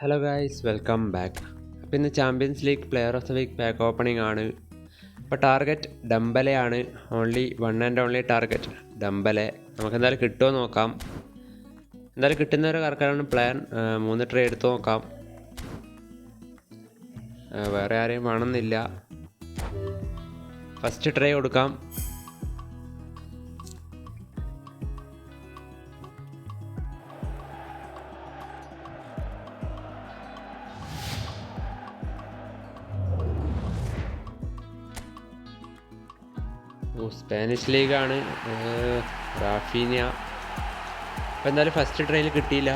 Hello guys welcome back അപ്പോൾ ഇന്ന് champions league player of the week pack opening ആണ്. ഇപ്പോൾ target ഡംബലയാണ് only one and only target Dembele നമുക്ക് എന്തായാലും കിട്ടുമോ നോക്കാം. എന്തായാലും കിട്ടുന്നവരെ കറക്കാനാണ് പ്ലാൻ മൂന്ന് ട്രേ എടുത്ത് നോക്കാം. വേറെ ആരെയും വേണമെന്നില്ല. ഫസ്റ്റ് ട്രേ കൊടുക്കാം. സ്പാനിഷ് ലീഗാണ് റാഫീനിയ അപ്പോൾ എന്തായാലും ഫസ്റ്റ് ട്രയൽ കിട്ടിയില്ല.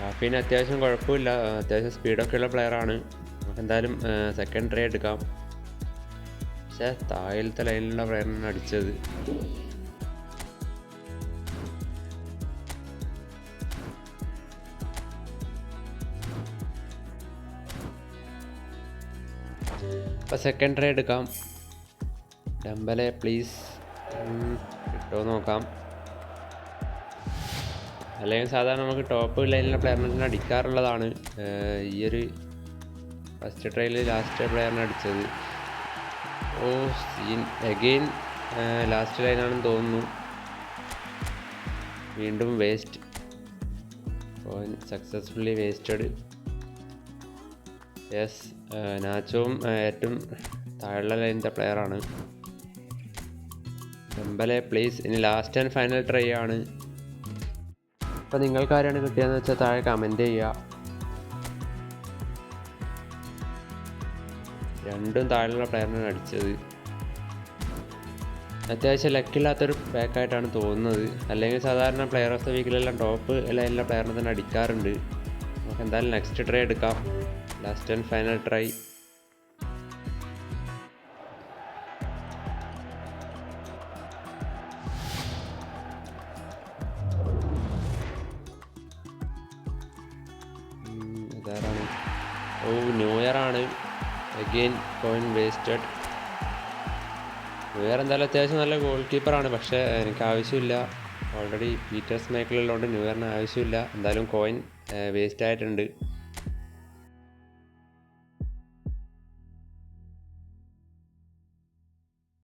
റാഫീന അത്യാവശ്യം കുഴപ്പമില്ല. അത്യാവശ്യം സ്പീഡൊക്കെ ഉള്ള പ്ലെയറാണ് നമുക്ക് എന്തായാലും സെക്കൻഡ് ട്രൈ എടുക്കാം. പക്ഷേ താഴത്തെ ലൈനിലുള്ള പ്ലെയറിനാണ് അടിച്ചത്. അപ്പോൾ സെക്കൻഡ് ട്രൈ എടുക്കാം. ഡംബലെ പ്ലീസ് കിട്ടുമോ നോക്കാം. അല്ലെങ്കിൽ സാധാരണ നമുക്ക് ടോപ്പ് ലൈനിലെ പ്ലെയറിനെ അടിക്കാറുള്ളതാണ്. ഈ ഒരു ഫസ്റ്റ് ട്രയൽ ലാസ്റ്റ് പ്ലെയറിനെ അടിച്ചത്. ഓ സീൻ എഗെയിൻ ലാസ്റ്റ് ലൈനാണെന്ന് തോന്നുന്നു. വീണ്ടും വേസ്റ്റ് സക്സസ്ഫുള്ളി വേസ്റ്റഡ് യെസ് നാച്ചവും ഏറ്റവും താഴെ ലൈനിന്റെ പ്ലെയറാണ് എംബലെ പ്ലീസ് ഇനി ലാസ്റ്റ് ആൻഡ് ഫൈനൽ ട്രൈ ആണ്. അപ്പോൾ നിങ്ങൾക്ക് ആരാണ് കിട്ടിയതെന്ന് വെച്ചാൽ താഴെ കമന്റ് ചെയ്യുക. രണ്ടും താഴെയുള്ള പ്ലെയറിനാണ് അടിച്ചത്. അത്യാവശ്യം ലക്കില്ലാത്തൊരു പാക്കായിട്ടാണ് തോന്നുന്നത്. അല്ലെങ്കിൽ സാധാരണ പ്ലെയർ ഓഫ് ദ വീക്കിലെല്ലാം ടോപ്പ് ലൈനിലെ പ്ലെയറിനെ തന്നെ അടിക്കാറുണ്ട്. നമുക്ക് എന്തായാലും നെക്സ്റ്റ് ട്രൈ എടുക്കാം. Last and final try oh Neuer ആണ്. Again coin wasted new year എന്തായാലും അത്യാവശ്യം നല്ല ഗോൾ കീപ്പറാണ് പക്ഷേ എനിക്ക് ആവശ്യമില്ല. ഓൾറെഡി പീറ്റേഴ്സ് മേഖലയിലുള്ളതുകൊണ്ട് ന്യൂ ഇയറിന് ആവശ്യമില്ല. എന്തായാലും കോയിൻ വേസ്റ്റ് ആയിട്ടുണ്ട്.